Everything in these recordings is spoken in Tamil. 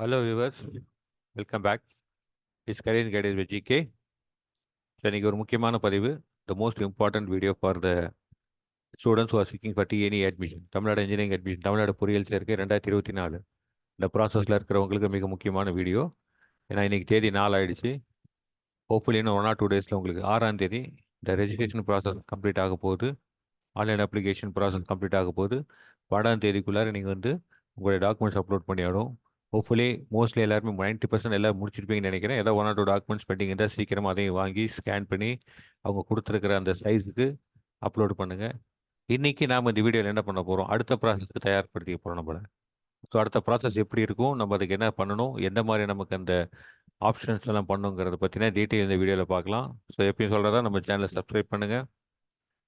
Hello viewers, welcome back. It's Career Guidance with GK. So, இன்னைக்கு ஒரு முக்கியமான பதிவு the most important video for the students who are seeking for admission Tamil Nadu engineering admission Tamil Nadu பொறியியல் சேர்க்கை ரெண்டாயிரத்தி இருபத்தி நாலு. இந்த ப்ராசஸில் இருக்கிறவங்களுக்கு மிக முக்கியமான வீடியோ ஏன்னா இன்னைக்கு தேதி நாள் ஆயிடுச்சு. ஹோப்ஃபுல்லி இன்னும் ஒன் ஆர் டூ டேஸில் உங்களுக்கு ஆறாம் தேதி இந்த ரெஜிஸ்ட்ரேஷன் ப்ராசஸ் கம்ப்ளீட் ஆக போகுது. ஆன்லைன் அப்ளிகேஷன் ப்ராசஸ் கம்ப்ளீட் ஆக போகுது. படாம் தேதிக்குள்ளார நீங்கள் வந்து உங்களுடைய டாக்குமெண்ட்ஸ் அப்லோட் பண்ணியாடும் ஹோப்ஃபுல்லி மோஸ்ட்லி எல்லாருமே நைன்ட்டி பர்சன்ட் எல்லாம் முடிச்சிருப்பீங்கன்னு நினைக்கிறேன். ஏதாவது one or two documents pending இருந்தால் சீக்கிரமாக அதையும் வாங்கி ஸ்கேன் பண்ணி அவங்க கொடுத்துருக்கிற அந்த சைஸுக்கு அப்லோட் பண்ணுங்கள் இன்றைக்கி நாம் இந்த வீடியோவில் என்ன பண்ண போகிறோம் அடுத்த ப்ராசஸ்க்கு தயார்படுத்திக்க போகிறோம் நம்மளை. ஸோ அடுத்த ப்ராசஸ் எப்படி இருக்கும்? நம்ம அதுக்கு என்ன பண்ணணும்? எந்த மாதிரி நமக்கு அந்த ஆப்ஷன்ஸ் எல்லாம் பண்ணுங்கிறத பற்றின டீட்டெயில் இந்த வீடியோவில் பார்க்கலாம். ஸோ எப்பயும் சொல்கிறதா நம்ம சேனலை சப்ஸ்கிரைப் பண்ணுங்கள்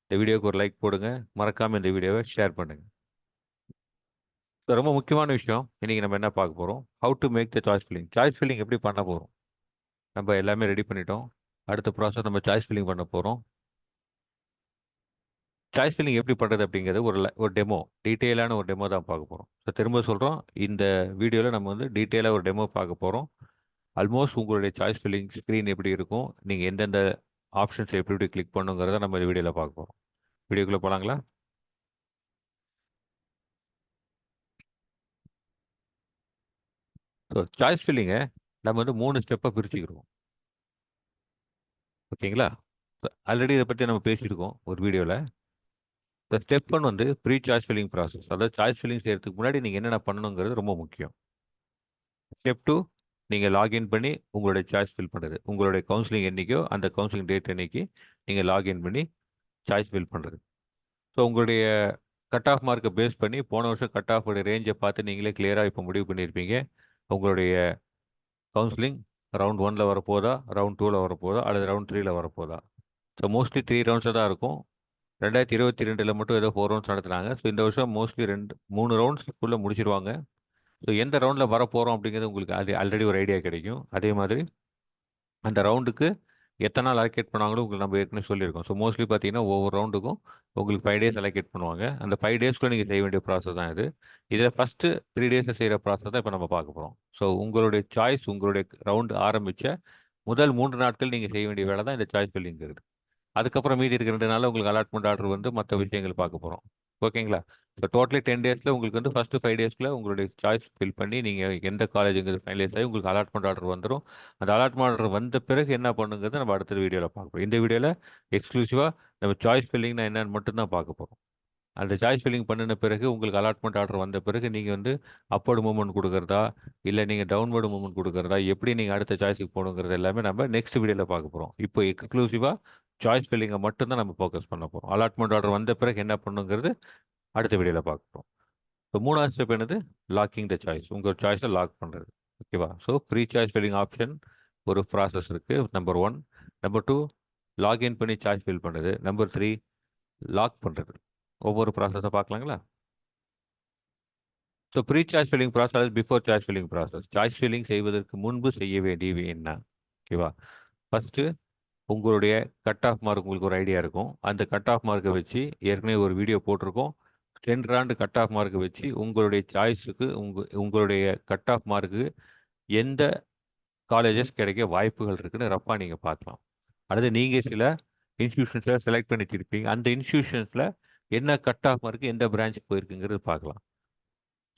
இந்த வீடியோவுக்கு ஒரு லைக் போடுங்க. மறக்காமல் இந்த வீடியோவை ஷேர் பண்ணுங்கள் ரொம்ப முக்கியமான விஷயம். இன்றைக்கி நம்ம என்ன பார்க்க போகிறோம் how to make the choice filling choice filling எப்படி பண்ண போகிறோம் நம்ம எல்லாமே ரெடி பண்ணிட்டோம். அடுத்த ப்ராசஸ் நம்ம சாய்ஸ் ஃபில்லிங் பண்ண போகிறோம் சாய்ஸ் ஃபில்லிங் எப்படி பண்ணுறது அப்படிங்கிறது ஒரு ல- ஒரு டெமோ டீட்டெயிலான ஒரு டெமோ தான் பார்க்க போகிறோம் ஸோ திரும்ப சொல்கிறோம் இந்த வீடியோவில் நம்ம வந்து டீட்டெயிலாக ஒரு டெமோ பார்க்க போகிறோம் ஆல்மோஸ்ட் உங்களுடைய சாய்ஸ் ஃபில்லிங் ஸ்க்ரீன் எப்படி இருக்கும்? நீங்கள் எந்தெந்த ஆப்ஷன்ஸ் எப்படி எப்படி கிளிக் பண்ணுங்கிறத நம்ம இந்த வீடியோவில் பார்க்க போகிறோம் வீடியோக்குள்ளே போகலாங்களா ஸோ சாய்ஸ் ஃபில்லிங்கை நம்ம வந்து மூணு ஸ்டெப்பாக பிரிச்சுக்கிறோம் ஓகேங்களா? ஆல்ரெடி இதை பற்றி நம்ம பேசியிருக்கோம் ஒரு வீடியோவில் இந்த ஸ்டெப் ஒன் வந்து ப்ரீ சாய்ஸ் ஃபில்லிங் ப்ராசஸ் அதாவது சாய்ஸ் ஃபில்லிங் செய்கிறதுக்கு முன்னாடி நீங்கள் என்னென்ன பண்ணணுங்கிறது ரொம்ப முக்கியம். ஸ்டெப் டூ நீங்கள் லாகின் பண்ணி உங்களுடைய சாய்ஸ் ஃபில் பண்ணுறது உங்களுடைய கவுன்சிலிங் என்றைக்கோ அந்த கவுன்சிலிங் டேட் அன்னைக்கு நீங்கள் லாகின் பண்ணி சாய்ஸ் ஃபில் பண்ணுறது ஸோ உங்களுடைய கட் ஆஃப் மார்க்கை பேஸ் பண்ணி போன வருஷம் கட் ஆஃப் ரேஞ்சை பார்த்து நீங்களே கிளியராக இப்போ முடிவு பண்ணியிருப்பீங்க. உங்களுடைய கவுன்சிலிங் ரவுண்ட் ஒனில் வரப்போதா? ரவுண்ட் டூவில் வரப்போதா? அல்லது ரவுண்ட் த்ரீயில் வரப்போதா? ஸோ மோஸ்ட்லி த்ரீ ரவுண்ட்ஸாக தான் இருக்கும். ரெண்டாயிரத்தி இருபத்தி ரெண்டில் மட்டும் ஏதோ ஃபோர் ரவுண்ட்ஸ் நடத்துனாங்க. ஸோ இந்த வருஷம் மோஸ்ட்லி ரெண்டு மூணு ரவுண்ட்ஸ்க்குள்ளே முடிச்சிருவாங்க. ஸோ எந்த ரவுண்டில் வரப்போகிறோம் அப்படிங்கிறது உங்களுக்கு அது ஆல்ரெடி ஒரு ஐடியா கிடைக்கும். அதே மாதிரி அந்த ரவுண்டுக்கு எத்தனை நாள் அலோகேட் பண்ணுவாங்களோ உங்களுக்கு நம்ம ஏற்கனவே சொல்லியிருக்கோம். ஸோ மோஸ்ட்லி பார்த்தீங்கன்னா ஒவ்வொரு ரவுண்டுக்கும் உங்களுக்கு ஃபைவ் டேஸ் அலோகேட் பண்ணுவாங்க. அந்த ஃபைவ் டேஸ்க்குள்ளே நீங்கள் செய்ய வேண்டிய ப்ராசஸ் தான் இது. இதில் ஃபஸ்ட்டு த்ரீ டேஸில் செய்கிற ப்ராசஸ் தான் இப்போ நம்ம பார்க்க போகிறோம் ஸோ உங்களுடைய சாய்ஸ் உங்களுடைய ரவுண்டு ஆரம்பித்த முதல் மூன்று நாட்கள் நீங்கள் செய்ய வேண்டிய வேலை தான் இந்த சாய்ஸ் ஃபில்லிங்கிறது அதுக்கப்புறம் மீதி இருக்கிற ரெண்டு நாளில் உங்களுக்கு அலாட்மெண்ட் ஆர்டர் வந்து மற்ற விஷயங்கள் பார்க்க போகிறோம் ஓகேங்களா? இப்போ டோட்டலி டென் டேஸில் உங்களுக்கு வந்து ஃபஸ்ட்டு ஃபைவ் டேஸில் உங்களுடைய சாய்ஸ் ஃபில் பண்ணி நீங்கள் எந்த காலேஜுங்கிறது ஃபைனலைஸ் ஆகி உங்களுக்கு அலாட்மெண்ட் ஆர்டர் வந்துடும் அந்த அலாட்மெண்ட் ஆர்டர் வந்த பிறகு என்ன பண்ணுங்கிறது நம்ம அடுத்த வீடியோவில் பார்க்குறோம் இந்த வீடியோவில் எக்ஸ்க்ளூசிவாக நம்ம சாய்ஸ் ஃபில்லிங்னா என்னன்னு மட்டும்தான் பார்க்க போகிறோம் அந்த சாய்ஸ் ஃபில்லிங் பண்ணின பிறகு உங்களுக்கு அலாட்மெண்ட் ஆர்டர் வந்த பிறகு நீங்கள் வந்து அப்வர்டு மூவ்மெண்ட் கொடுக்குறதா இல்லை நீங்கள் டவுன்வர்டு மூவ்மெண்ட் கொடுக்குறதா எப்படி நீங்கள் அடுத்த சாய்ஸுக்கு போகணுங்கிறது எல்லாமே நம்ம நெக்ஸ்ட் வீடியோவில் பார்க்க போகிறோம் இப்போ எக்ஸ்க்ளூசிவாக சாய்ஸ் ஃபில்லிங்கை மட்டும்தான் நம்ம ஃபோக்கஸ் பண்ண போகிறோம் அலாட்மெண்ட் ஆர்டர் வந்த பிறகு என்ன பண்ணுங்கிறது அடுத்த வீடியோவில் பார்க்குறோம் இப்போ ஸோ மூணாவது ஸ்டெப் என்னது? லாக்கிங் த சாய்ஸ் உங்கள் சாய்ஸை லாக் பண்ணுறது ஓகேவா so free choice filling option ஒரு ப்ராசஸ் இருக்குது number one number two login பண்ணி சாய்ஸ் ஃபில் பண்ணுறது நம்பர் த்ரீ லாக் பண்ணுறது ஒவ்வொரு ப்ராசஸை பார்க்கலாங்களா? So pre choice filling process before choice filling process choice filling செய்வதற்கு முன்பு செய்ய வேண்டியவை என்ன? ஓகேவா ஃபஸ்ட்டு உங்களுடைய கட் ஆஃப் மார்க் உங்களுக்கு ஒரு ஐடியா இருக்கும். அந்த கட் ஆஃப் மார்க்கை வச்சு ஏற்கனவே ஒரு வீடியோ போட்டிருக்கோம். சென்றாண்டு கட் ஆஃப் மார்க்கை வச்சு உங்களுடைய சாய்ஸுக்கு உங்க உங்களுடைய கட் ஆஃப் மார்க்கு எந்த காலேஜஸ் கிடைக்க வாய்ப்புகள் இருக்குன்னு ரஃபாக நீங்கள் பார்க்கலாம். அடுத்து நீங்கள் சில இன்ஸ்டியூஷன்ஸில் செலக்ட் பண்ணி இருப்பீங்க. அந்த இன்ஸ்டியூஷன்ஸில் என்ன கட் ஆஃப் மார்க்கு எந்த பிரான்ச்சுக்கு போயிருக்குங்கிறது பார்க்கலாம்.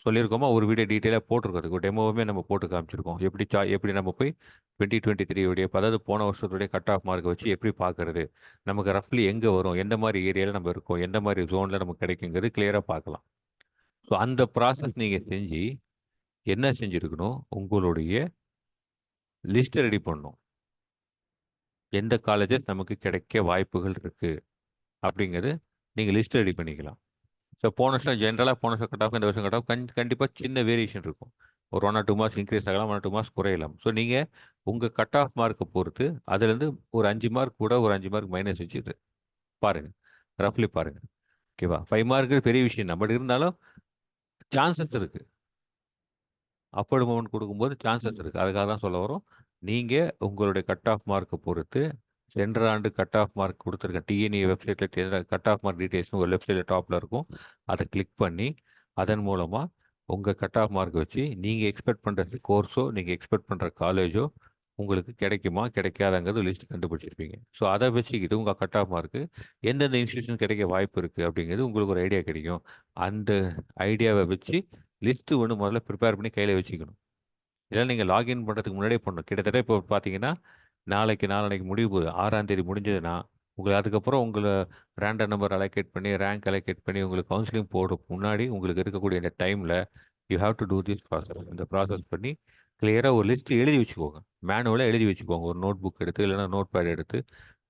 சொல்லியிருக்கோமோ ஒரு வீடியோ டீட்டெயிலாக போட்டிருக்கோம் அதுக்கு ஒரு டெமோவுமே நம்ம போட்டு காமிச்சிருக்கோம். எப்படி சா எப்படி நம்ம போய் டுவெண்ட்டி டுவெண்ட்டி த்ரீ உடைய அதாவது போன வருஷத்துடைய கட் ஆஃப் மார்க்கை வச்சு எப்படி பார்க்கறது? நமக்கு ரஃப்லி எங்கே வரும்? எந்த மாதிரி ஏரியாவில் நம்ம இருக்கோம்? எந்த மாதிரி ஜோனில் நமக்கு கிடைக்குங்கிறது கிளியராக பார்க்கலாம். ஸோ அந்த ப்ராசஸ் நீங்கள் செஞ்சு என்ன செஞ்சுருக்கணும்? உங்களுடைய லிஸ்ட்டை ரெடி பண்ணணும். எந்த காலேஜஸ் நமக்கு கிடைக்க வாய்ப்புகள் இருக்குது அப்படிங்கிறது நீங்கள் லிஸ்ட் ரெடி பண்ணிக்கலாம். ஸோ போன வருஷம் ஜென்ரலாக போன வருஷம் கட் ஆஃப் இந்த வருஷம் கட் ஆஃப் கண் கண்டிப்பாக சின்ன வேரியேஷன் இருக்கும். ஒரு one or two marks increase ஆகலாம் ஒன் ஆர் டூ மார்க்ஸ் குறையலாம். ஸோ நீங்கள் உங்கள் கட் ஆஃப் மார்க்கை பொறுத்து அதுலேருந்து ஒரு அஞ்சு மார்க் கூட ஒரு அஞ்சு மார்க் மைனஸ் வச்சுது பாருங்கள் ரஃப்லி பாருங்கள் ஓகேவா ஃபைவ் மார்க்கு பெரிய விஷயம் நம்மளுக்கு இருந்தாலும் சான்சஸ் இருக்குது அப்போர்டு மூமெண்ட் கொடுக்கும்போது சான்சஸ் இருக்குது அதுக்காக தான் சொல்ல வரோம் நீங்கள் உங்களுடைய கட் ஆஃப் மார்க்கை பொறுத்து சென்ற ஆண்டு கட் ஆஃப் மார்க் கொடுத்துருக்கேன். டிஎன்இ வெப்சைட்டில் கட் ஆஃப் மார்க் டீட்டெயில்ஸ்னு ஒரு வெப்சைட்டில் டாப்பில் இருக்கும். அதை கிளிக் பண்ணி அதன் மூலமாக உங்கள் கட் ஆஃப் மார்க் வச்சு நீங்கள் எக்ஸ்பெக்ட் பண்ணுற கோர்ஸோ நீங்கள் எக்ஸ்பெக்ட் பண்ணுற காலேஜோ உங்களுக்கு கிடைக்குமா கிடைக்காதங்கிறது லிஸ்ட் கண்டுபிடிச்சிருப்பீங்க. ஸோ அதை வச்சுக்கிட்டு உங்கள் கட் ஆஃப் மார்க்கு எந்தெந்த இன்ஸ்டியூஷன் கிடைக்க வாய்ப்பு இருக்குது அப்படிங்கிறது உங்களுக்கு ஒரு ஐடியா கிடைக்கும். அந்த ஐடியாவை வச்சு லிஸ்ட்டு ஒன்று முதல்ல ப்ரிப்பேர் பண்ணி கையில் வச்சுக்கணும். இதெல்லாம் நீங்கள் லாகின் பண்ணுறதுக்கு முன்னாடியே பண்ணணும் கிட்டத்தட்ட இப்போ பார்த்தீங்கன்னா நாளைக்கு நாளைக்கு முடிவு போகுது ஆறாம் தேதி முடிஞ்சதுன்னா உங்களுக்கு அதுக்கப்புறம் உங்களை ரேண்டம் நம்பர் அலோகேட் பண்ணி ரேங்க் அலோகேட் பண்ணி உங்களுக்கு கவுன்சிலிங் போட முன்னாடி உங்களுக்கு இருக்கக்கூடிய இந்த டைமில் you have to do this process இந்த ப்ராசஸ் பண்ணி கிளியராக ஒரு லிஸ்ட் எழுதி வச்சுக்கோங்க. மேனுவலாக எழுதி வச்சுக்கோங்க. ஒரு நோட் புக் எடுத்து இல்லைன்னா நோட் பேட் எடுத்து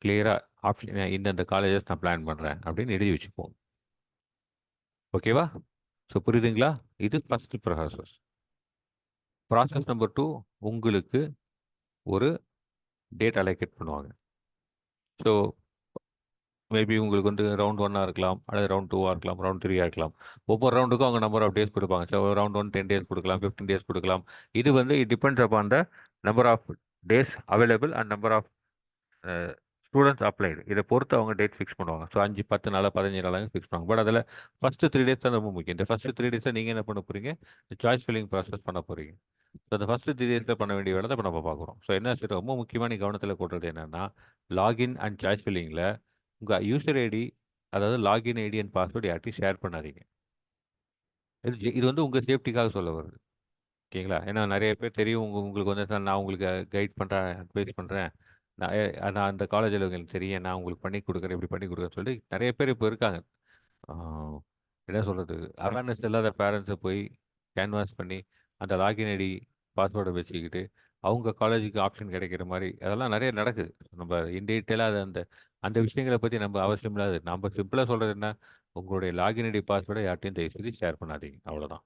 கிளியராக ஆப்ஷன் இந்தந்த காலேஜஸ் நான் பிளான் பண்ணுறேன் அப்படின்னு எழுதி வச்சுக்கோங்க. ஓகேவா ஸோ புரியுதுங்களா? இது first process process number two உங்களுக்கு ஒரு டேட் அலோகேட் பண்ணுவாங்க. ஸோ மேபி உங்களுக்கு வந்து ரவுண்ட் ஒன்னாக இருக்கலாம் அல்லது ரவுண்ட் டூவாக இருக்கலாம் ரவுண்ட் த்ரீயாக இருக்கலாம். ஒவ்வொரு ரவுண்டுக்கும் அவங்க நம்பர் ஆஃப் டேஸ் கொடுப்பாங்க. So round one ten days கொடுக்கலாம் ஃபிஃப்டீன் டேஸ் கொடுக்கலாம். இது வந்து it depends upon the number of days available and number of students applied இதை பொறுத்து அவங்க டேட் ஃபிக்ஸ் பண்ணுவாங்க. ஸோ அஞ்சு பத்து நாளாக பதினஞ்சு நாளாக ஃபிக்ஸ் பண்ணுவாங்க. பட் அதில் ஃபஸ்ட்டு த்ரீ டேஸ் தான் ரொம்ப முக்கியம். இந்த ஃபஸ்ட்டு த்ரீ டேஸில் நீங்கள் என்ன பண்ண போகிறீங்க சாய்ஸ் ஃபில்லிங் ப்ராசஸ் பண்ண போகிறீங்க ஸோ அந்த ஃபஸ்ட்டு த்ரீ டேஸில் பண்ண வேண்டிய வேலை தான் இப்போ நம்ம பார்க்குறோம். ஸோ என்ன சரி ரொம்ப முக்கியமாக கவனத்தில் கொள்வது என்னென்னா லாகின் அண்ட் சாய்ஸ் ஃபில்லிங்கில் உங்கள் யூசர் ஐடி அதாவது லாகின் ஐடி அண்ட் பாஸ்வேர்டு யார்ட்டையும் ஷேர் பண்ணாதீங்க. இது இது வந்து உங்கள் சேஃப்டிக்காக சொல்ல வருது. ஓகேங்களா? ஏன்னா நிறைய பேர் தெரியும் உங்க உங்களுக்கு வந்து நான் உங்களுக்கு கைட் பண்ணுறேன் அட்வைஸ் பண்ணுறேன் நான் நான் அந்த காலேஜில் உங்களுக்கு தெரியும். நான் உங்களுக்கு பண்ணி கொடுக்குறேன் இப்படி பண்ணி கொடுக்குறேன்னு சொல்லி நிறைய பேர் இப்போ இருக்காங்க. என்ன சொல்கிறது அவேர்னஸ் இல்லாத பேரண்ட்ஸை போய் கேன்வாஸ் பண்ணி அந்த லாகின் ஐடி பாஸ்வேர்டை வச்சுக்கிட்டு அவங்க காலேஜுக்கு ஆப்ஷன் கிடைக்கிற மாதிரி அதெல்லாம் நிறைய நடக்குது. நம்ம இன் டீட்டெயிலாக அது அந்த அந்த விஷயங்களை பற்றி நம்ம அவசியம் இல்லாது நம்ம சிம்பிளாக சொல்கிறது என்ன? உங்களுடைய லாகின் ஐடி பாஸ்வேர்டை யார்ட்டையும் தயவு செய்து ஷேர் பண்ணாதீங்க. அவ்வளோதான்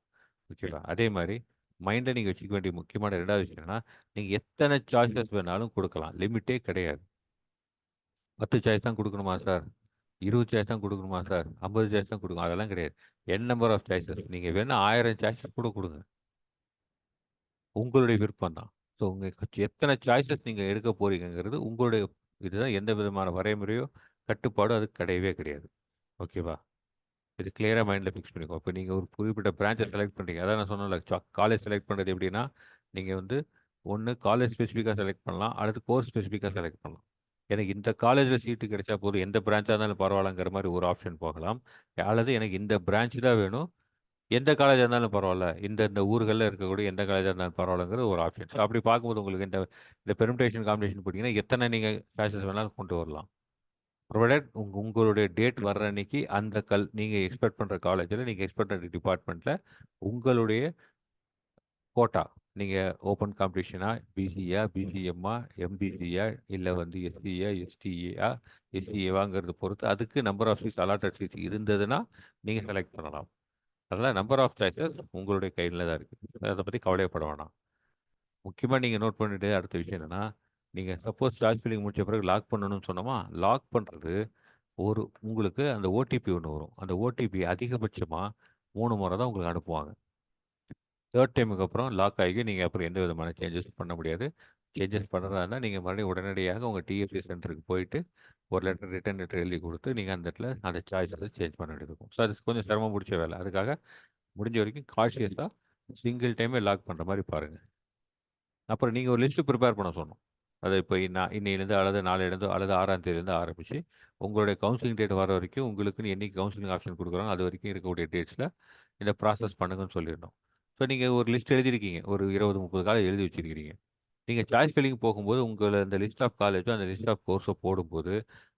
ஓகேவா அதே மாதிரி மைண்டில் நீங்கள் வச்சுக்க வேண்டிய முக்கியமான ரெண்டாவது விஷயம் என்னன்னா நீங்கள் எத்தனை சாய்ஸஸ் வேணாலும் கொடுக்கலாம். லிமிட்டே கிடையாது. பத்து சாய்ஸ் தான் கொடுக்கணுமா சார்? இருபது சாய்ஸ் தான் கொடுக்கணுமா சார்? ஐம்பது சாய்ஸ் தான் கொடுக்கணும். அதெல்லாம் கிடையாது. என் நம்பர் ஆஃப் சாய்ஸஸ் நீங்கள் வேணால் ஆயிரம் சாய்ஸஸ் கூட கொடுங்க. உங்களுடைய விருப்பம் தான். ஸோ உங்கள் எத்தனை சாய்ஸஸ் நீங்கள் எடுக்க போறீங்கிறது உங்களுடைய இதுதான் எந்த விதமான வரைமுறையோ கட்டுப்பாடு அது கிடையவே கிடையாது. ஓகேவா? இது கிளியராக மைண்டில் ஃபிக்ஸ் பண்ணிக்கோ. இப்போ நீங்கள் ஒரு குறிப்பிட்ட பிரான்ச்சை செலக்ட் பண்ணுறீங்க அதான் நான் சொன்னேன்ல காலேஜ் செலக்ட் பண்ணுறது எப்படின்னா நீங்கள் வந்து ஒன்று காலேஜ் ஸ்பெசிஃபிக்காக செலக்ட் பண்ணலாம் அடுத்து கோர்ஸ் ஸ்பெசிஃபிக்காக செலக்ட் பண்ணலாம். எனக்கு இந்த காலேஜில் சீட்டு கிடைச்சா போதும் எந்த பிரான்ச்சாக இருந்தாலும் பரவாயில்லங்கிற மாதிரி ஒரு ஆப்ஷன் போகலாம். அல்லது எனக்கு இந்த பிரான்ச் தான் வேணும் எந்த காலேஜாக இருந்தாலும் பரவாயில்ல இந்த இந்த ஊர்களில் இருக்கக்கூடிய எந்த காலேஜாக இருந்தாலும் பரவாயில்லங்கிற ஒரு ஆப்ஷன் ஸோ அப்படி பார்க்கும்போது உங்களுக்கு இந்த இந்த பெர்மிடேஷன் காம்பினேஷன் போட்டிங்கன்னா எத்தனை நீங்கள் சாய்ஸஸ் வேணாலும் கொண்டு வரலாம். ப்ரொவைடட் உங்க உங்களுடைய டேட் வர்ற அன்னைக்கு அந்த கல் நீங்கள் எக்ஸ்பெக்ட் பண்ணுற காலேஜில் நீங்கள் எக்ஸ்பெக்ட் பண்ணுற டிபார்ட்மெண்ட்டில் உங்களுடைய கோட்டா நீங்கள் ஓப்பன் காம்படிஷனா பிசியா பிசிஎம்மா எம்பிசியா இல்லை வந்து எஸ்சியா எஸ்டிஏயா எஸ்சிஏவாங்கிறத பொறுத்து அதுக்கு number of seats allotted seats இருந்ததுன்னா நீங்கள் செலக்ட் பண்ணலாம். அதனால் நம்பர் ஆஃப் சாய்ஸஸ் உங்களுடைய கையில் தான் இருக்குது அதை பற்றி கவலையப்பட வேணாம். முக்கியமாக நீங்கள் நோட் பண்ணிட்டு அடுத்த விஷயம் என்னென்னா நீங்கள் சப்போஸ் சார்ஜ் ஃபில்லிங் முடிச்ச பிறகு லாக் பண்ணணும்னு சொன்னோமா லாக் பண்ணுறது ஒரு உங்களுக்கு அந்த ஓடிபி ஒன்று வரும். அந்த ஓடிபி அதிகபட்சமாக மூணு முறை தான் உங்களுக்கு அனுப்புவாங்க. தேர்ட் டைமுக்கு அப்புறம் லாக் ஆகி நீங்கள் அப்புறம் எந்த விதமான சேஞ்சஸ் பண்ண முடியாது. சேஞ்சஸ் பண்ணுறதா இருந்தால் நீங்கள் மறுபடியும் உடனடியாக உங்கள் டிஎஃப்சி சென்டருக்கு போயிட்டு ஒரு லெட்டர் ரிட்டன் லெட்டர் எழுதி கொடுத்து நீங்கள் அந்த இடத்துல அந்த சாய்ஸை சேஞ்ச் பண்ண வேண்டியது இருக்கும். ஸோ அது கொஞ்சம் சிரமம் பிடிச்ச வேலை. அதுக்காக முடிஞ்ச வரைக்கும் காஷியஸாக சிங்கிள் டைமே லாக் பண்ணுற மாதிரி பாருங்கள் அப்புறம் நீங்கள் ஒரு லிஸ்ட்டு ப்ரிப்பேர் பண்ண சொன்னோம். அது இப்போ நான் இன்னையிலேருந்து அல்லது நாளையிலேருந்து அல்லது ஆறாம் தேதியிலேருந்து ஆரம்பித்து உங்களுடைய கவுன்சிலிங் டேட் வர வரைக்கும் உங்களுக்குன்னு என்னைக்கு கவுன்சிலிங் ஆப்ஷன் கொடுக்குறாங்க அது வரைக்கும் இருக்கக்கூடிய டேட்ஸில் இந்த ப்ராசஸ் பண்ணுங்கன்னு சொல்லியிருந்தோம் ஸோ நீங்கள் ஒரு லிஸ்ட் எழுதியிருக்கீங்க. ஒரு இருபது முப்பது காலேஜ் எழுதி வச்சிருக்கிறீங்க. நீங்கள் சாய்ஸ் ஃபில்லிங் போகும்போது உங்களை அந்த லிஸ்ட் ஆஃப் காலேஜோ அந்த லிஸ்ட் ஆஃப் கோர்ஸோ போடும்போது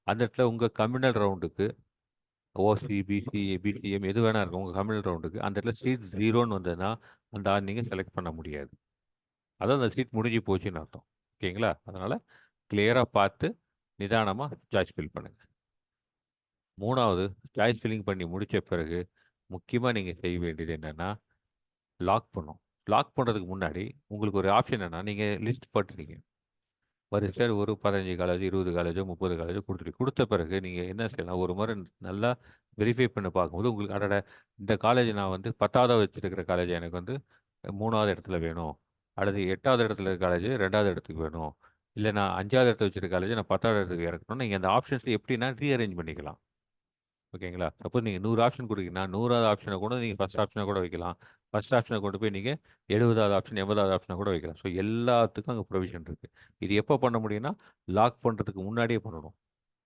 அந்த இடத்துல உங்கள் கம்யூனல் ரவுண்டுக்கு ஓசி பிசி பிசிஎம் எது வேணா இருக்கும் உங்கள் கம்யூனல் ரவுண்டுக்கு அந்த இடத்துல சீட் ஜீரோன்னு வந்ததுன்னா அந்த ஆள் நீங்கள் செலக்ட் பண்ண முடியாது. அதான் அந்த சீட் முடிஞ்சு போச்சுன்னு அர்த்தம். ஓகேங்களா? அதனால் கிளியராக பார்த்து நிதானமாக சாய்ஸ் ஃபில் பண்ணுங்கள் மூணாவது சாய்ஸ் ஃபில்லிங் பண்ணி முடித்த பிறகு முக்கியமாக நீங்கள் செய்ய வேண்டியது என்னென்னா லாக் பண்ணும் லாக் பண்ணுறதுக்கு முன்னாடி உங்களுக்கு ஒரு ஆப்ஷன் என்னென்னா நீங்கள் லிஸ்ட் போட்டுறீங்க வரிசையில் ஒரு பதினஞ்சு காலேஜ் இருபது காலேஜோ முப்பது காலேஜோ கொடுத்துட்டு கொடுத்த பிறகு நீங்கள் என்ன செய்யலாம்? ஒரு முறை நல்லா வெரிஃபை பண்ணி பார்க்கும்போது உங்களுக்கு அடட இந்த காலேஜ் நான் வந்து பத்தாவது வச்சுருக்கிற காலேஜ் எனக்கு வந்து மூணாவது இடத்துல வேணும். அல்லது எட்டாவது இடத்துல இருக்க காலேஜ் ரெண்டாவது இடத்துக்கு வேணும். இல்லை நான் அஞ்சாவது இடத்துல வச்சுருக்க காலேஜ் நான் பத்தாவது இடத்துக்கு இறக்கணும் நீங்கள் அந்த ஆப்ஷன்ஸில் எப்படின்னா ரீஅரேஞ்ச் பண்ணிக்கலாம். ஓகேங்களா? சப்போஸ் நீங்கள் நூறு ஆப்ஷன் கொடுக்கீங்கன்னா நூறாவது ஆப்ஷனை கூட நீங்கள் ஃபஸ்ட் ஆப்ஷனை கூட வைக்கலாம். ஃபர்ஸ்ட் ஆப்ஷனை கொண்டு போய் நீங்கள் எழுபதாவது ஆப்ஷன் எண்பதாவது ஆப்ஷனை கூட வைக்கலாம். ஸோ எல்லாத்துக்கும் அங்கே ப்ரொவிஷன் இருக்குது இது எப்போ பண்ண முடியும்னா லாக் பண்ணுறதுக்கு முன்னாடியே பண்ணணும்.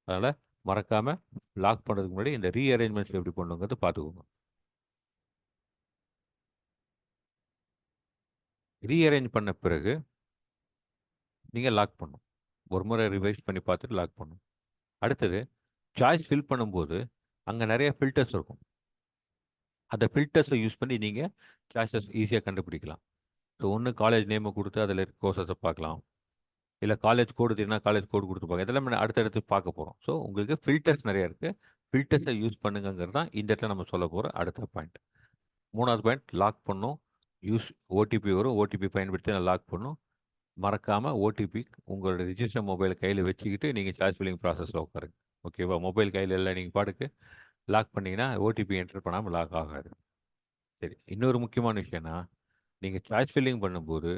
அதனால் மறக்காமல் லாக் பண்ணுறதுக்கு முன்னாடி இந்த ரீஅரேஞ்ச்மெண்ட்ஸ் எப்படி பண்ணுங்கிறது பார்த்துக்கோங்க. ரீஅரேஞ்ச் பண்ண பிறகு நீங்கள் லாக் பண்ணும் ஒரு முறை ரிவைஸ் பண்ணி பார்த்துட்டு லாக் பண்ணும் அடுத்தது சாய்ஸ் ஃபில் பண்ணும்போது அங்கே நிறைய ஃபில்டர்ஸ் இருக்கும். அந்த ஃபில்டர்ஸை யூஸ் பண்ணி நீங்கள் சாய்ஸஸ் ஈஸியாக கண்டுபிடிக்கலாம். ஸோ ஒன்று காலேஜ் நேமை கொடுத்து அதில் இருக்க கோர்சஸை பார்க்கலாம். இல்லை காலேஜ் கோடு தெரியும்னா காலேஜ் கோடு கொடுத்துப்பாங்க இதெல்லாம் நம்ம அடுத்தடுத்து பார்க்க போகிறோம் ஸோ உங்களுக்கு ஃபில்டர்ஸ் நிறையா இருக்குது ஃபில்டர்ஸை யூஸ் பண்ணுங்கிறது தான் இந்த இடத்துல நம்ம சொல்ல போகிற அடுத்த பாயிண்ட். மூணாவது பாயிண்ட் லாக் பண்ணும் யூஸ் ஓடிபி வரும். ஓடிபி பயன்படுத்தி நான் லாக் பண்ணும் மறக்காமல் ஓடிபி உங்களோட ரிஜிஸ்டர் மொபைல் கையில் வச்சுக்கிட்டு நீங்கள் சார்ஜ் ஃபில்லிங் ப்ராசஸில் உட்காருங்க ஓகேவா மொபைல் கையில் இல்லை நீங்கள் பாட்டுக்கு லாக் பண்ணிங்கன்னா ஓடிபி என்டர் பண்ணாமல் லாக் ஆகாது. சரி இன்னொரு முக்கியமான விஷயம்னா நீங்கள் சார்ஜ் ஃபில்லிங் பண்ணும்போது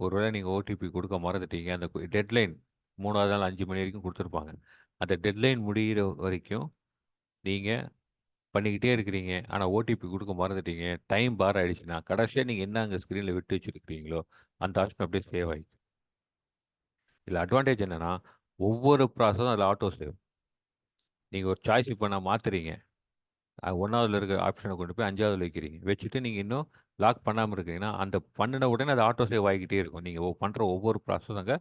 ஒருவேளை நீங்கள் ஓடிபி கொடுக்க மறந்துட்டீங்க. அந்த டெட்லைன் மூணாவது நாள் அஞ்சு மணி வரைக்கும் கொடுத்துருப்பாங்க. அந்த டெட்லைன் முடிகிற வரைக்கும் நீங்கள் பண்ணிக்கிட்டே இருக்கிறீங்க. ஆனால் ஓடிபி கொடுக்க மறந்துட்டீங்க. டைம் பார் ஆகிடுச்சுன்னா கடைசியாக நீங்கள் என்ன அங்கே ஸ்க்ரீனில் விட்டு வச்சுருக்கிறீங்களோ அந்த ஆப்ஷன் அப்படியே சேவ் ஆகி இதில் அட்வான்டேஜ் என்னென்னா ஒவ்வொரு ப்ராசஸும் அதில் ஆட்டோ சேவ் நீங்கள் ஒரு சாய்ஸ் இப்போ நான் மாற்றுறீங்க ஒன்றாவதுல இருக்கிற ஆப்ஷனை கொண்டு போய் அஞ்சாவதுல வைக்கிறீங்க. வச்சுட்டு நீங்கள் இன்னும் லாக் பண்ணாமல் இருக்கீங்கன்னா அந்த பண்ணின உடனே அது ஆட்டோ சேவ் ஆகிக்கிட்டே இருக்கும். நீங்கள் பண்ணுற ஒவ்வொரு ப்ராசஸும் அங்கே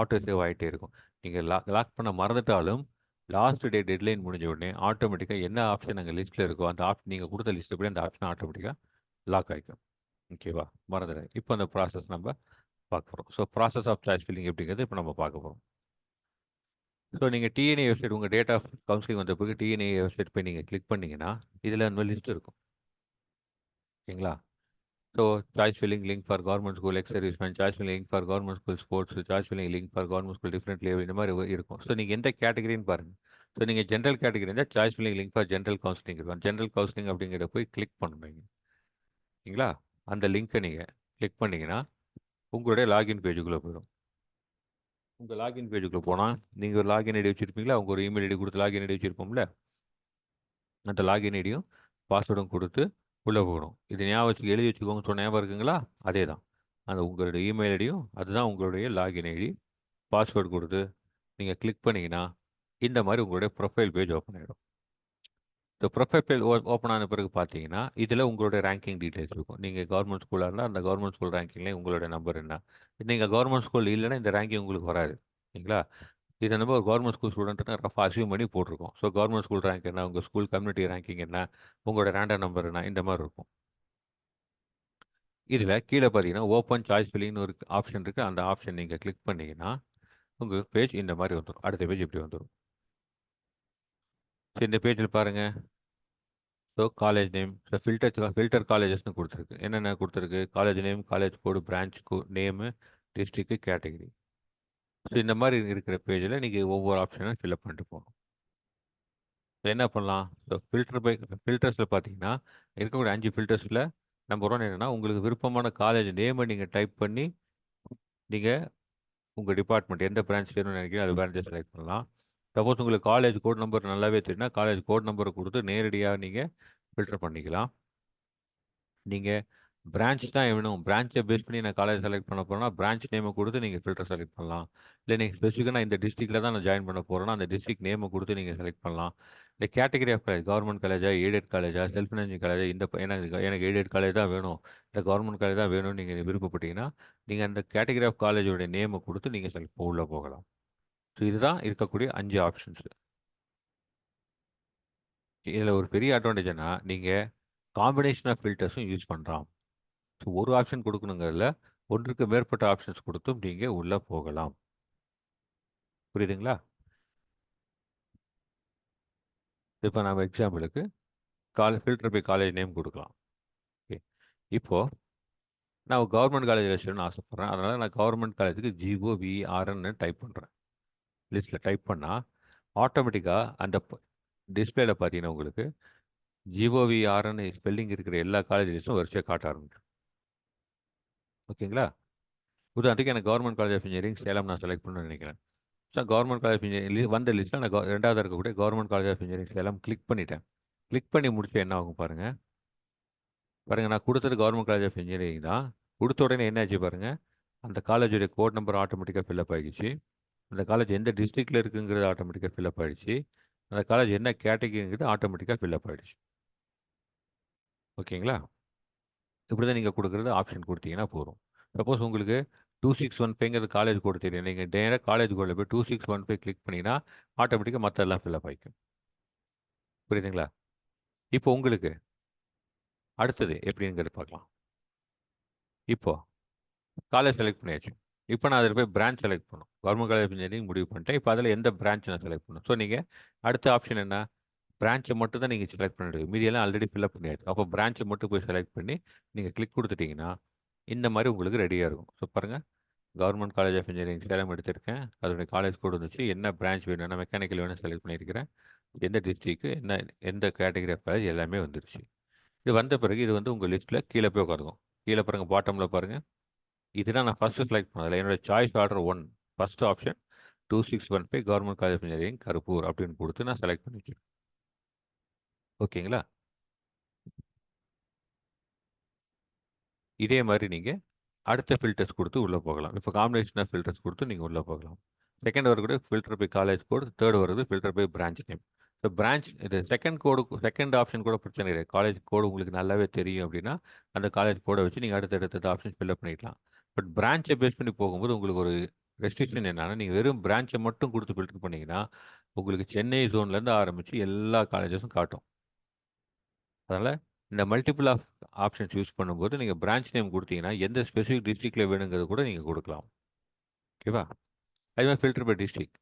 ஆட்டோ சேவ் ஆகிட்டே இருக்கும். நீங்கள் லாக் லாக் பண்ண மறந்துட்டாலும் லாஸ்ட் டே டெட்லைன் முடிஞ்ச உடனே ஆட்டோமேட்டிக்காக என்ன ஆப்ஷன் அங்கே லிஸ்ட்டில் இருக்கோ அந்த ஆப்ஷன் நீங்கள் கொடுத்த லிஸ்ட்டு படி அந்த ஆப்ஷன் ஆட்டோமேட்டிக்காக லாக் ஆகிக்கும் ஓகேவா மறந்துடுறேன் இப்போ அந்த ப்ராசஸ் நம்ம பார்க்க போகிறோம் so process of charge filling எப்படிங்கிறது இப்போ நம்ம பார்க்க போகிறோம் ஸோ நீங்கள் டிஎன்ஏ வெப்சைட் உங்கள் டேட் ஆஃப் கவுன்சிலிங் வந்த பிறகு டிஎன்ஏ வெப்சைட் போய் நீங்கள் கிளிக் பண்ணிங்கன்னா இதில் அந்த லிஸ்ட் இருக்கும். ஓகேங்களா so choice filling link for government school ex serviceman choice filling link for government school sports choice filling link for government school different level இந்த மாதிரி இருக்கும். ஸோ நீங்கள் எந்த கேட்டகரின்னு பாருங்கள் ஸோ நீங்கள் ஜென்ரல் கேட்டகரி இருந்தால் choice filling link for general counselling இருக்கும். ஜென்ரல் கவுன்சிலிங் அப்படிங்கிறத போய் கிளிக் பண்ணுவீங்க. சரிங்களா? அந்த லிங்க்கை நீங்கள் கிளிக் பண்ணிங்கன்னா உங்களுடைய லாகின் பேஜுக்குள்ளே போயிடும். உங்கள் லாகின் பேஜுக்குள்ளே போனால் நீங்கள் ஒரு லாகின் ஐடி வச்சுருப்பீங்களா? உங்கள் ஒரு இமெயில் ஐடி கொடுத்து லாகின் ஐடி வச்சுருப்போம்ல? அந்த லாகின் ஐடியும் பாஸ்வேர்டும் கொடுத்து உள்ளே போகணும் இது ஞாபகம் வச்சு எழுதி வச்சுக்கோங்க. சொன்ன ஞாபகம் இருக்குங்களா? அதே தான் அந்த உங்களுடைய இமெயில் ஐடியும் அதுதான் உங்களுடைய லாகின் ஐடி பாஸ்வேர்டு கொடுத்து நீங்கள் கிளிக் பண்ணிங்கன்னா இந்த மாதிரி உங்களுடைய ப்ரொஃபைல் பேஜ் ஓப்பன் ஆகிடும் இந்த ப்ரொஃபைல் பேஜ் ஓப்பன் ஆன பிறகு பார்த்தீங்கன்னா இதில் உங்களுடைய ரேங்கிங் டீட்டெயில்ஸ் இருக்கும். நீங்கள் கவர்மெண்ட் ஸ்கூலாக இருந்தால் அந்த கவர்மெண்ட் ஸ்கூல் ரேங்கிங்லேயே உங்களுடைய நம்பர் என்ன? நீங்கள் கவர்மெண்ட் ஸ்கூல் இல்லைன்னா இந்த ரேங்கிங் உங்களுக்கு வராது. சரிங்களா இதை நம்ம ஒரு கவர்மெண்ட் ஸ்கூல் ஸ்டூடெண்ட்னு ரஃப் அசியூம் பண்ணி போட்டிருக்கோம். ஸோ கவர்மெண்ட் ஸ்கூல் ரேங்க் என்ன உங்கள் ஸ்கூல் கம்யூனிட்டி ரேங்கிங் என்ன உங்களோட ரேண்டம் நம்பர் என்ன இந்த மாதிரி இருக்கும். இதில் கீழே பார்த்தீங்கன்னா ஓப்பன் சாய்ஸ் ஃபில்லிங்னு ஒரு ஆப்ஷன் இருக்குது அந்த ஆப்ஷன் நீங்கள் கிளிக் பண்ணிங்கன்னா உங்கள் பேஜ் இந்த மாதிரி வந்துடும் அடுத்த பேஜ் இப்படி வந்துடும் ஸோ இந்த பேஜில் பாருங்கள் so college name so filter filter காலேஜஸ்னு கொடுத்துருக்கு. என்னென்ன கொடுத்துருக்கு? College name college code branch co name district category so இந்த மாதிரி இருக்கிற பேஜில் நீங்கள் ஒவ்வொரு ஆப்ஷனும் ஃபில்அப் பண்ணிட்டு போகணும். என்ன பண்ணலாம்? ஸோ ஃபில்டர் பை ஃபில்டர்ஸில் பார்த்தீங்கன்னா இருக்கக்கூடிய அஞ்சு ஃபில்டர்ஸில் நம்பர் ஒன் என்னென்னா உங்களுக்கு விருப்பமான காலேஜ் நேமை நீங்கள் டைப் பண்ணி நீங்கள் உங்கள் டிபார்ட்மெண்ட் எந்த பிரான்ச் வேணும்னு நினைக்கிறீங்க அது பிரான்ச்சை செலக்ட் பண்ணலாம். சப்போஸ் உங்களுக்கு காலேஜ் கோட் நம்பர் நல்லாவே தெரியும்னா காலேஜ் கோட் நம்பரை கொடுத்து நேரடியாக நீங்கள் ஃபில்டர் பண்ணிக்கலாம். நீங்கள் பிரான்ச் தான் வேணும். பிரான்ச்சை பேஸ் பண்ணி நான் காலேஜ் செலக்ட் பண்ண போகிறேன்னா பிரான்ச் நேமை கொடுத்து நீங்கள் ஃபில்டர் செலக்ட் பண்ணலாம். இல்லை நீங்கள் ஸ்பெசிஃபிக்காக நான் இந்த டிஸ்ட்ரிக்டில் தான் நான் ஜாயின் பண்ண போகிறேன்னா அந்த டிஸ்ட்ரிக்ட் நேமை கொடுத்து நீங்கள் செலக்ட் பண்ணலாம். இந்த கேட்டகரி ஆஃப் காலேஜ் கவர்மெண்ட் காலேஜா எய்டட் காலேஜா செல்ஃப் ஃபினான்சிங் காலேஜா இந்த எனக்கு எனக்கு எய்டட் காலேஜ் தான் வேணும். இந்த கவர்மெண்ட் காலேஜ் தான் வேணும்னு நீங்கள் விருப்பப்பட்டீங்கன்னா நீங்கள் அந்த கேட்டகரி ஆஃப் காலேஜோட நேமை கொடுத்து நீங்கள் செலக்ட் உள்ளே போகலாம். ஸோ இதுதான் இருக்கக்கூடிய அஞ்சு ஆப்ஷன்ஸு இதில் ஒரு பெரிய அட்வான்டேஜ் நீங்கள் காம்பினேஷன் ஆஃப் ஃபில்டர்ஸும் யூஸ் பண்ணுறான் ஒரு ஆப்ஷன் கொடுக்கணுங்கிறதுல ஒன்றுக்கு மேற்பட்ட ஆப்ஷன்ஸ் கொடுத்தும் நீங்கள் உள்ளே போகலாம். புரியுதுங்களா? இப்போ நம்ம எக்ஸாம்பிளுக்கு college filter by college name கொடுக்கலாம். ஓகே. இப்போது நான் கவர்மெண்ட் காலேஜில் சேரணும்னு ஆசைப்பட்றேன். அதனால் நான் கவர்மெண்ட் காலேஜுக்கு ஜிஓவிஆர்என்னு டைப் பண்ணுறேன் லிஸ்ட்டில் டைப் பண்ணால் ஆட்டோமேட்டிக்காக அந்த டிஸ்பிளேல பார்த்தீங்கன்னா உங்களுக்கு ஜிஓவிஆர்என்னு ஸ்பெல்லிங் இருக்கிற எல்லா காலேஜ் லிஸ்ட்டும் வரிசையாக காட்ட ஆரம்பிக்கும் ஓகேங்களா? உதாரணத்துக்கு எனக்கு government college of engineering Salem நான் செலக்ட் பண்ணணும்னு நினைக்கிறேன். So government college of engineering வந்த லிஸ்ட்டில் நான் ரெண்டாவது இருக்கக்கூடிய government college of engineering Salem click பண்ணிட்டேன். கிளிக் பண்ணி முடிச்சு என்ன ஆகும் பாருங்கள் பாருங்கள் நான் கொடுத்தது கவர்மெண்ட் காலேஜ் ஆஃப் இன்ஜினியரிங் தான். கொடுத்த உடனே என்னாச்சு பாருங்கள் அந்த காலேஜுடைய கோட் நம்பர் ஆட்டோமேட்டிக்காக ஃபில்அப் ஆகிடுச்சு அந்த காலேஜ் எந்த டிஸ்ட்ரிக்டில் இருக்குங்கிறது ஆட்டோமேட்டிக்காக ஃபில்அப் ஆகிடுச்சு அந்த காலேஜ் என்ன கேட்டகிரிங்கிறது ஆட்டோமேட்டிக்காக ஃபில்அப் ஆகிடுச்சு ஓகேங்களா? இப்படி தான் நீங்கள் கொடுக்குறது ஆப்ஷன் கொடுத்தீங்கன்னா போதும். சப்போஸ் உங்களுக்கு டூ சிக்ஸ் ஒன் ஃபைவ்ங்கிறது காலேஜ் கோடு தெரியும் நீங்கள் டேராக காலேஜ் கோடில் போய் two six one five click பண்ணிங்கன்னா ஆட்டோமேட்டிக்காக மற்ற எல்லாம் ஃபில்அப் ஆகிக்கும் புரியுதுங்களா? இப்போ உங்களுக்கு அடுத்தது எப்படிங்கிறது பார்க்கலாம். இப்போ காலேஜ் செலக்ட் பண்ணியாச்சு. இப்போ நான் அதில் போய் பிரான்ச் செலக்ட் பண்ணும் கவர்மெண்ட் காலேஜ் இன்ஜினியரிங் முடிவு பண்ணிட்டேன். இப்போ அதில் எந்த பிரான்ச் நான் செலக்ட் பண்ணும் ஸோ நீங்கள் அடுத்த ஆப்ஷன் என்ன? பிரான்ச்சை மட்டும் தான் நீங்கள் செலக்ட் பண்ணிடுவீங்க மீதியெல்லாம் ஆல்ரெடி ஃபில்அப் பண்ணியாச்சு. அப்போ பிரான்ச்சை மட்டும் போய் செலக்ட் பண்ணி நீங்கள் கிளிக் கொடுத்துட்டீங்கன்னா இந்த மாதிரி உங்களுக்கு ரெடியாக இருக்கும். ஸோ பாருங்கள் government college of engineering Salem எடுத்திருக்கேன். அதோடைய காலேஜ் கோடு வந்துச்சு. என்ன பிரான்ச் வேணும் மெக்கானிக்கல் வேணும் செலக்ட் பண்ணியிருக்கிறேன். எந்த டிஸ்ட்ரிக்கு என்ன எந்த கேட்டகரி ஆஃப் காலேஜ் எல்லாமே வந்துருச்சு. இது வந்த பிறகு இது வந்து உங்கள் லிஸ்ட்டில் கீழே போய் உட்காருக்கும் கீழே பாருங்கள் பாட்டமில் பாருங்கள் இதுதான் நான் ஃபஸ்ட்டு செலக்ட் பண்ணதில்ல என்னோட choice order one first option two six one five government college of engineering Karuppur அப்படின்னு கொடுத்து நான் செலக்ட் பண்ணி வச்சிருக்கேன். ஓகேங்களா? இதே மாதிரி நீங்கள் அடுத்த ஃபில்டர்ஸ் கொடுத்து உள்ளே போகலாம். இப்போ காம்பினேஷன் ஆஃப் ஃபில்டர்ஸ் கொடுத்து நீங்கள் உள்ளே போகலாம். செகண்ட் வரக்கூடிய filter by college code third வருது filter by branch name so branch இது செகண்ட் கோடு செகண்ட் ஆப்ஷன் கூட பிரச்சனை கிடையாது. காலேஜ் கோடு உங்களுக்கு நல்லாவே தெரியும் அப்படின்னா அந்த காலேஜ் கோடை வச்சு நீங்கள் அடுத்த அடுத்த ஆப்ஷன் ஃபில்அப் பண்ணிக்கலாம். பட் பிரான்ச்சை பேஸ் பண்ணி போகும்போது உங்களுக்கு ஒரு ரெஸ்ட்ரிக்ஷன் என்னன்னா நீங்கள் வெறும் பிரான்ச்சை மட்டும் கொடுத்து ஃபில்டர் பண்ணிங்கன்னா உங்களுக்கு சென்னை ஜோன்லேருந்து ஆரம்பித்து எல்லா காலேஜஸும் காட்டும். அதனால் இந்த மல்டிபிள் ஆஃப் ஆப்ஷன்ஸ் யூஸ் பண்ணும்போது நீங்கள் பிரான்ச் நேம் கொடுத்தீங்கன்னா எந்த ஸ்பெசிஃபிக் டிஸ்ட்ரிக்டில் வேணுங்கிறது கூட நீங்கள் கொடுக்கலாம். ஓகேவா அதே மாதிரி ஃபில்டர் பை டிஸ்ட்ரிக்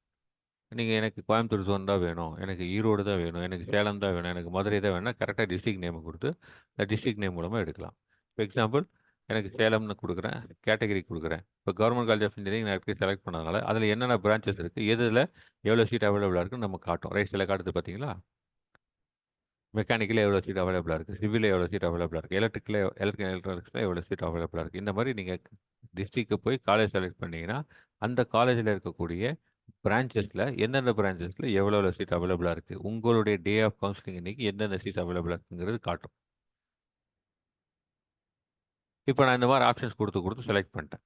நீங்கள் எனக்கு கோயம்புத்தூர் ஜோன் தான் வேணும் எனக்கு ஈரோடு தான் வேணும் எனக்கு சேலம் தான் வேணும் எனக்கு மதுரை தான் வேணும்னா கரெக்டாக டிஸ்ட்ரிக் நேம் கொடுத்து அந்த டிஸ்ட்ரிக் நேம் மூலமாக எடுக்கலாம். இப்போ எக்ஸாம்பிள் எனக்கு சேலம்னு கொடுக்குறேன் கேட்டகரி கொடுக்குறேன். இப்போ கவர்மெண்ட் காலேஜ் ஆஃப் இன்ஜினியரிங் நான் செலக்ட் பண்ணதுனால அதில் என்னென்ன பிரான்ச்சஸ் இருக்குது எதில் எவ்வளோ சீட் அவைலபிளாக இருக்குன்னு நம்ம காட்டும். ரைட் சில காட்டுது பார்த்தீங்களா மெக்கானிக்கில் எவ்வளோ சீட் அவைலபிளாக இருக்குது சிவிலில் எவ்வளோ சீட் அவைலபிளாக இருக்குது எலக்ட்ரிக்கில் எலக்ட்ரிக் எலக்ட்ரானிக்ஸில் எவ்வளோ சீட் அவைலபிளாக இருக்குது இந்த மாதிரி நீங்கள் டிஸ்ட்ரிக்க்கு போய் காலேஜ் செலக்ட் பண்ணிங்கன்னா அந்த காலேஜில் இருக்கக்கூடிய பிரான்ச்சஸில் எந்தெந்த பிரான்ச்சஸில் எவ்வளோ எவ்வளோ சீட் அவைலபிளாக இருக்குது உங்களுடைய டே ஆஃப் கவுன்சிலிங் இன்னைக்கு எந்தெந்த சீட் அவைலபிளாக இருக்குங்கிறது காட்டும். இப்போ நான் இந்த மாதிரி ஆப்ஷன்ஸ் கொடுத்து கொடுத்து செலக்ட் பண்ணிட்டேன்.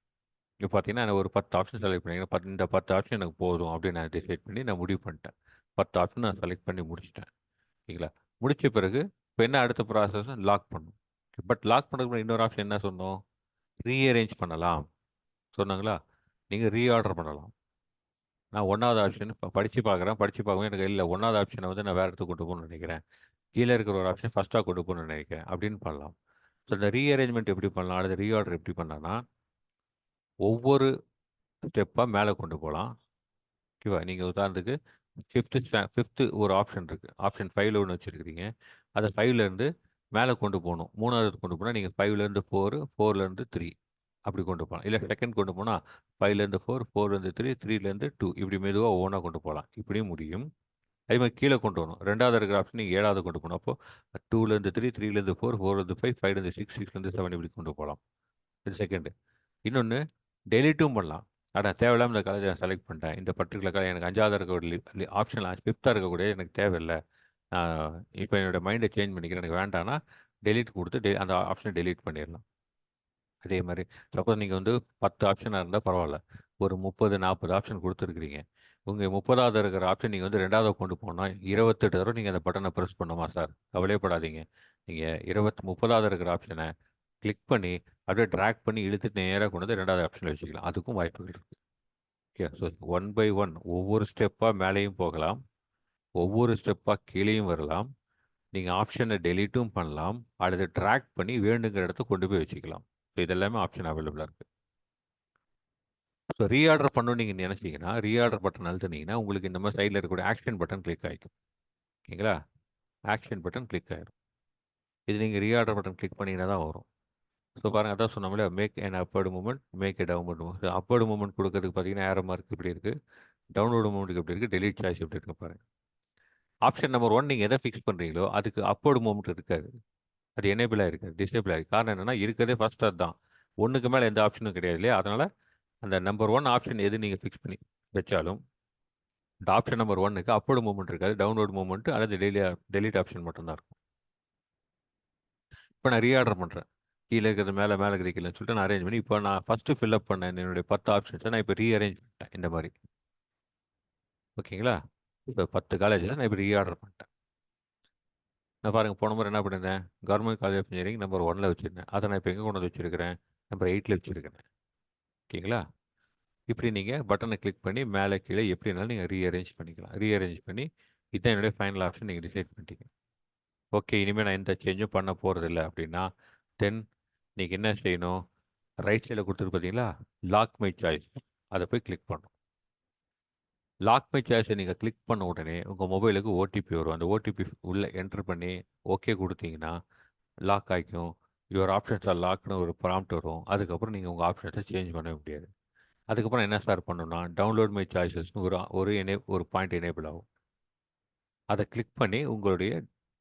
இப்போ பார்த்தீங்கன்னா நான் ஒரு பத்து ஆப்ஷன் செலக்ட் பண்ணிங்கன்னா பத்து இந்த பத்து ஆப்ஷன் எனக்கு போதும் அப்படின்னு நான் டிசைட் பண்ணி நான் முடிவு பண்ணிட்டேன். பத்து ஆப்ஷன் நான் செலக்ட் பண்ணி முடிச்சிட்டேன். ஓகேங்களா? முடிச்ச பிறகு இப்போ என்ன அடுத்த ப்ராசஸ் லாக் பண்ணும் பட் லாக் பண்ணுறதுக்கு இன்னொரு ஆப்ஷன் என்ன சொன்னோம்? ரீஅரேஞ்ச் பண்ணலாம். சொன்னாங்களா? நீங்கள் ரீஆர்டர் பண்ணலாம். நான் ஒன்றாவது ஆப்ஷன் இப்போ படித்து பார்க்குறேன். படித்து பார்க்கவும் எனக்கு இல்லை. ஒன்றாவது ஆப்ஷனை வந்து நான் வேறு இடத்துக்கு கொண்டு போகணும்னு நினைக்கிறேன். கீழே இருக்கிற ஒரு ஆப்ஷன் ஃபஸ்ட்டாக கொண்டு போகணும்னு நினைக்கிறேன். அப்படின்னு பண்ணலாம். ஸோ இந்த ரீஅரேஞ்ச்மெண்ட் எப்படி பண்ணலாம்? அல்லது ரீஆர்டர் எப்படி பண்ணலாம்னா ஒவ்வொரு ஸ்டெப்பாக மேலே கொண்டு போகலாம். ஓகேவா நீங்கள் உதாரணத்துக்கு ஃபிஃப்த்து ஃபிஃப்த்து ஒரு ஆப்ஷன் இருக்குது ஆப்ஷன் ஃபைவ்ல ஒன்று வச்சுருக்கிறீங்க அதை ஃபைவ்லேருந்து மேலே கொண்டு போகணும் மூணாவது கொண்டு போனால் நீங்கள் ஃபைவ்லேருந்து ஃபோர் ஃபோர்லேருந்து த்ரீ அப்படி கொண்டு போகலாம் இல்லை செகண்ட் கொண்டு போனால் ஃபைவ்லேருந்து ஃபோர் ஃபோர்லேருந்து த்ரீ த்ரீலேருந்து டூ இப்படி மெதுவாக ஒவ்வொன்றா கொண்டு போகலாம் இப்படியும் முடியும் அதே மாதிரி கீழே கொண்டு வரணும் ரெண்டாவது இருக்கிற ஆப்ஷன் நீங்கள் ஏழாவது கொண்டு போகணும் அப்போ டூலேருந்து த்ரீ த்ரீலேருந்து ஃபோர் ஃபோர்லேருந்து ஃபைவ் ஃபைவ்லேருந்து சிக்ஸ் சிக்ஸ்லேருந்து செவன் இப்படி கொண்டு போகலாம் இது செகண்டு இன்னொன்று டெலிட்டும் பண்ணலாம் அடா தேவையில்லாமல் இந்த காலேஜ் நான் செலக்ட் பண்ணிட்டேன். இந்த பர்டிகுலர் காலேஜ் எனக்கு அஞ்சாவது இருக்கக்கூடிய ஆப்ஷன் ஃபிஃப்த்தாக இருக்கக்கூடிய எனக்கு தேவையில்லை. இப்போ என்னோடய மைண்டை சேஞ்ச் பண்ணிக்கிறேன். எனக்கு வேண்டாம்னா டெலிட் கொடுத்து டெ அந்த ஆப்ஷனை டெலிட் பண்ணிடலாம். அதே மாதிரி சப்போஸ் நீங்கள் வந்து பத்து ஆப்ஷனாக இருந்தால் பரவாயில்ல. ஒரு முப்பது நாற்பது ஆப்ஷன் கொடுத்துருக்குறீங்க. உங்கள் முப்பதாவது இருக்கிற ஆப்ஷன் நீங்கள் வந்து ரெண்டாவது கொண்டு போனால் இருபத்தெட்டு தடவை நீங்கள் அந்த பட்டனை ப்ரெஸ் பண்ணுமா சார் கவலையப்படாதீங்க. நீங்கள் இருபத்தி முப்பதாவது இருக்கிற ஆப்ஷனை கிளிக் பண்ணி அப்படியே ட்ராக் பண்ணி இழுத்துட்டு நேராக கொண்டு வந்து ரெண்டாவது ஆப்ஷனில் வச்சுக்கலாம். அதுக்கும் வாய்ப்புகள் இருக்குது okay so one by one ஒவ்வொரு ஸ்டெப்பாக மேலேயும் போகலாம். ஒவ்வொரு ஸ்டெப்பாக கீழேயும் வரலாம். நீங்கள் ஆப்ஷனை டெலீட்டும் பண்ணலாம். அடுத்து ட்ராக் பண்ணி வேண்டுங்கிற இடத்த கொண்டு போய் வச்சுக்கலாம். ஸோ இதெல்லாமே ஆப்ஷன் அவைலபிளாக இருக்குது ஸோ ரீஆர்டர் பண்ணணும் நீங்கள் நினச்சிங்கன்னா ரீஆர்டர் பட்டன் அழுத்துனீங்கன்னா உங்களுக்கு இந்த மாதிரி சைடில் இருக்கக்கூடிய ஆக்ஷன் பட்டன் கிளிக் ஆகிக்கும் ஓகேங்களா ஆக்ஷன் பட்டன் கிளிக் ஆகிடும் இது நீங்கள் ரீஆர்டர் பட்டன் கிளிக் பண்ணிங்கன்னா தான் வரும். ஸோ பாருங்கள் அதான் சொன்னோம்ல make and upward movement make a download movement upward movement கொடுக்கறதுக்கு பார்த்தீங்கன்னா ஏரோ மார்க் இப்படி இருக்குது டவுன்லோடு மூமெண்ட்டுக்கு எப்படி இருக்குது டெலிட் சாய்ஸ் எப்படி இருக்குது பாருங்கள் ஆப்ஷன் நம்பர் ஒன் நீங்கள் எதை ஃபிக்ஸ் பண்ணுறீங்களோ அதுக்கு அப்வர்டு மூமெண்ட் இருக்காது. அது எனேபிளாக இருக்காது டிசேபிள் ஆகிருக்கு காரணம் என்னென்னா இருக்கிறதே ஃபஸ்ட் தான். ஒன்றுக்கு மேலே எந்த ஆப்ஷனும் கிடையாது இல்லையா? அதனால் அந்த நம்பர் ஒன் ஆப்ஷன் எது நீங்கள் ஃபிக்ஸ் பண்ணி வச்சாலும் இந்த ஆப்ஷன் நம்பர் ஒன்னுக்கு அப்போடு மூமெண்ட் இருக்காது டவுன்லோட் மூமெண்ட் அல்லது டெலி டெலிட் ஆப்ஷன் மட்டும்தான் இருக்கும். இப்போ நான் ரீஆர்டர் பண்ணுறேன் கீழே இருக்கிறது மேலே மேலே கிடைக்கலன்னு சொல்லிட்டு நான் அரேஞ்ச் பண்ணி இப்போ நான் ஃபஸ்ட்டு ஃபில்அப் பண்ணேன். என்னுடைய பத்து ஆப்ஷன்ஸை நான் இப்போ ரீஅரேஞ்ச் பண்ணிட்டேன் இந்த மாதிரி. ஓகேங்களா? இப்போ பத்து காலேஜில் நான் இப்போ ரீஆர்டர் பண்ணிட்டேன். நான் பாருங்கள் போன முறை என்ன பண்ணியிருந்தேன்? Government college of engineering number ஒனில் வச்சுருந்தேன். அதை நான் இப்போ எங்கே கொண்டு வந்து வச்சுருக்கிறேன்? நம்பர் எயிட்டில் வச்சுருக்கிறேன். ஓகேங்களா? இப்படி நீங்கள் பட்டனை கிளிக் பண்ணி மேலே கீழே எப்படினாலும் நீங்கள் ரீஅரேஞ்ச் பண்ணிக்கலாம். ரீஅரேஞ்ச் பண்ணி இதுதான் என்னுடைய ஃபைனல் ஆப்ஷன் நீங்கள் டிசைட் பண்ணிட்டீங்க. ஓகே இனிமேல் நான் எந்த சேஞ்சும் பண்ண போகிறதில்ல அப்படின்னா தென் நீங்கள் என்ன செய்யணும்? ரைட் சைடில் கொடுத்துருக்கு பார்த்தீங்களா? லாக் மை சாய்ஸ் அதை போய் கிளிக் பண்ணும் லாக் மை சாய்ஸை நீங்கள் கிளிக் பண்ண உடனே உங்கள் மொபைலுக்கு ஓடிபி வரும். அந்த ஓடிபி உள்ளே என்ட்ரு பண்ணி ஓகே கொடுத்தீங்கன்னா லாக் ஆகிக்கும். யுவர் ஆப்ஷன்ஸ் ஆர் லாக்னு ஒரு ப்ராம்ப்ட் வரும். அதுக்கப்புறம் நீங்கள் உங்கள் ஆப்ஷன்ஸை சேஞ்ச் பண்ண முடியாது. அதுக்கப்புறம் என்ன சார் பண்ணணும்னா டவுன்லோட் மை சாய்ஸஸ்னு ஒரு ஒரு எனே ஒரு பாயிண்ட் எனேபிள் ஆகும். அதை கிளிக் பண்ணி உங்களுடைய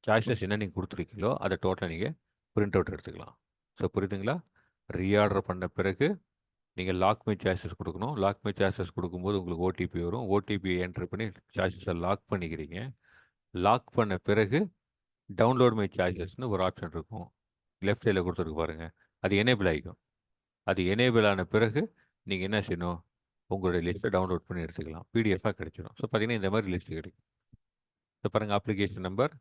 சாய்ஸஸ் என்ன நீங்கள் கொடுத்துருக்கீங்களோ அதை டோட்டலாக நீங்கள் பிரிண்ட் அவுட் எடுத்துக்கலாம். ஸோ புரியுதுங்களா? ரீஆர்டர் பண்ண பிறகு நீங்கள் லாக் மை சாய்ஸஸ் கொடுக்கணும். லாக் மை சாய்ஸஸ் கொடுக்கும்போது உங்களுக்கு ஓடிபி வரும். ஓடிபி என்ட்ரு பண்ணி சாய்ஸஸை லாக் பண்ணிக்கிறீங்க. லாக் பண்ண பிறகு டவுன்லோட் மை சாய்ஸஸ்னு ஒரு ஆப்ஷன் இருக்கும். லெஃப்ட் சைடில் கொடுத்துருக்கு பாருங்கள் அது எனேபிள் ஆகிக்கும் அது எனேபிள் ஆன பிறகு நீங்கள் என்ன செய்யணும்? உங்களுடைய லிஸ்ட்டை டவுன்லோட் பண்ணி எடுத்துக்கலாம். பிடிஎஃபாக கிடைச்சிடும் ஸோ பார்த்தீங்கன்னா இந்த மாதிரி லிஸ்ட் கிடைக்கும். ஸோ பாருங்கள் அப்ளிகேஷன் நம்பர்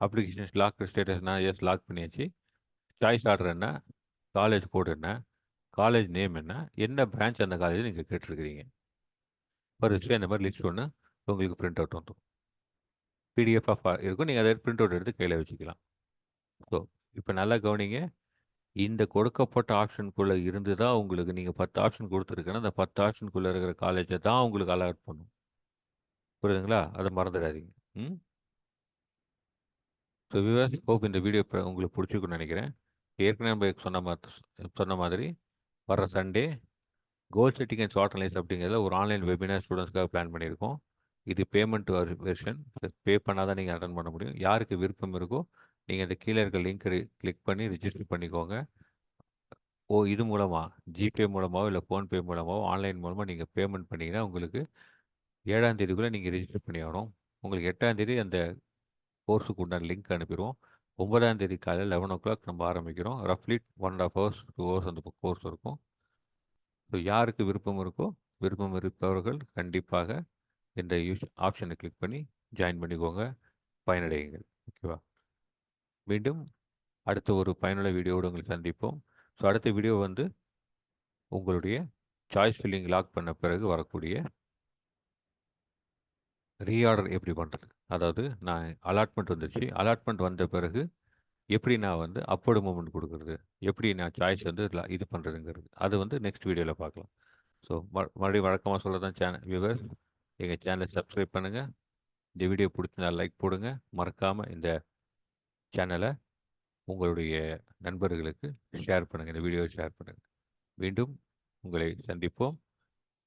அப்ளிகேஷன்ஸ் லாக் நான் எஸ் லாக் பண்ணியாச்சு. சாய்ஸ் ஆர்டர் என்ன? காலேஜ் கோடு என்ன? காலேஜ் நேம் என்ன? என்ன பிரான்ச் அந்த காலேஜ் நீங்கள் கேட்டிருக்கிறீங்க? வரிசையாக இந்த மாதிரி லிஸ்ட் ஒன்று உங்களுக்கு பிரிண்ட் அவுட் வந்துடும். பிடிஎஃபாக இருக்கும். நீங்கள் அதை பிரிண்ட் அவுட் எடுத்து கையில் வச்சுக்கலாம். ஸோ இப்போ நல்லா கவனிங்க. இந்த கொடுக்கப்பட்ட ஆப்ஷனுக்குள்ளே இருந்து தான் உங்களுக்கு நீங்கள் பத்து ஆப்ஷன் கொடுத்துருக்கேன்னா அந்த பத்து ஆப்ஷனுக்குள்ளே இருக்கிற காலேஜை தான் உங்களுக்கு அலாட் பண்ணும். புரியுதுங்களா? அதை மறந்துடாதீங்க. ம்? ஸோ விவாஸ் ஹோப் இந்த வீடியோ உங்களுக்கு பிடிச்சிருக்குன்னு நினைக்கிறேன். ஏற்கனவே நம்ம சொன்ன மாதிரி சொன்ன மாதிரி வர Sunday goal setting and short analyse அப்படிங்கிறத ஒரு ஆன்லைன் வெபினார் ஸ்டூடெண்ட்ஸ்க்காக பிளான் பண்ணியிருக்கோம். இது பேமெண்ட் வெர்ஷன் பே பண்ணால் தான் நீங்கள் அட்டன் பண்ண முடியும். யாருக்கு விருப்பம் இருக்கோ நீங்கள் இந்த கீழே இருக்க லிங்க் கிளிக் பண்ணி ரிஜிஸ்டர் பண்ணிக்கோங்க. ஓ இது மூலமாக ஜிபே மூலமாகவோ இல்லை ஃபோன்பே மூலமாகவோ ஆன்லைன் மூலமாக நீங்கள் பேமெண்ட் பண்ணிங்கன்னா உங்களுக்கு ஏழாம் தேதிக்குள்ளே நீங்கள் ரிஜிஸ்டர் பண்ணி ஆகணும். உங்களுக்கு எட்டாம் தேதி அந்த கோர்ஸுக்கு உண்டான லிங்க் அனுப்பிடுவோம். ஒன்பதாம் தேதி காலையில் லெவன் ஓ கிளாக் நம்ம ஆரம்பிக்கிறோம். ரஃப்லி one and half hours two hours அந்த கோர்ஸ் இருக்கும். ஸோ யாருக்கு விருப்பம் இருக்கோ விருப்பம் இருப்பவர்கள் கண்டிப்பாக இந்த யூஸ் ஆப்ஷனை கிளிக் பண்ணி ஜாயின் பண்ணிக்கோங்க. பயனடையுங்கள். ஓகேவா மீண்டும் அடுத்த ஒரு பயனுள்ள வீடியோவோடு உங்களை சந்திப்போம். ஸோ அடுத்த வீடியோ வந்து உங்களுடைய சாய்ஸ் ஃபில்லிங் லாக் பண்ண பிறகு வரக்கூடிய ரீஆர்டர் எப்படி பண்ணுறது அதாவது நான் அலாட்மெண்ட் வந்துச்சு. அலாட்மெண்ட் வந்த பிறகு எப்படி நான் வந்து அப்போடு மூமெண்ட் கொடுக்குறது? எப்படி நான் சாய்ஸ் வந்து இது பண்ணுறதுங்கிறது அது வந்து நெக்ஸ்ட் வீடியோவில் பார்க்கலாம். ஸோ மறுபடியும் வழக்கமாக சொல்ல தான் சேனல் வியூவர் எங்கள் சேனலை சப்ஸ்கிரைப் பண்ணுங்கள் இந்த வீடியோ பிடிச்சிருந்தா லைக் போடுங்க. மறக்காமல் இந்த சேனலை உங்களுடைய நண்பர்களுக்கு ஷேர் பண்ணுங்கள் இந்த வீடியோவை ஷேர் பண்ணுங்கள் மீண்டும் உங்களை சந்திப்போம்.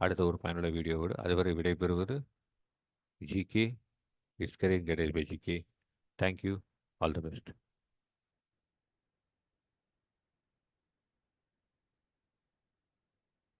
அடுத்த ஒரு பயனுள்ள வீடியோவோடு அதுவரை விடைபெறுவது जी के इस करें गणेश भाई जी के thank you all the best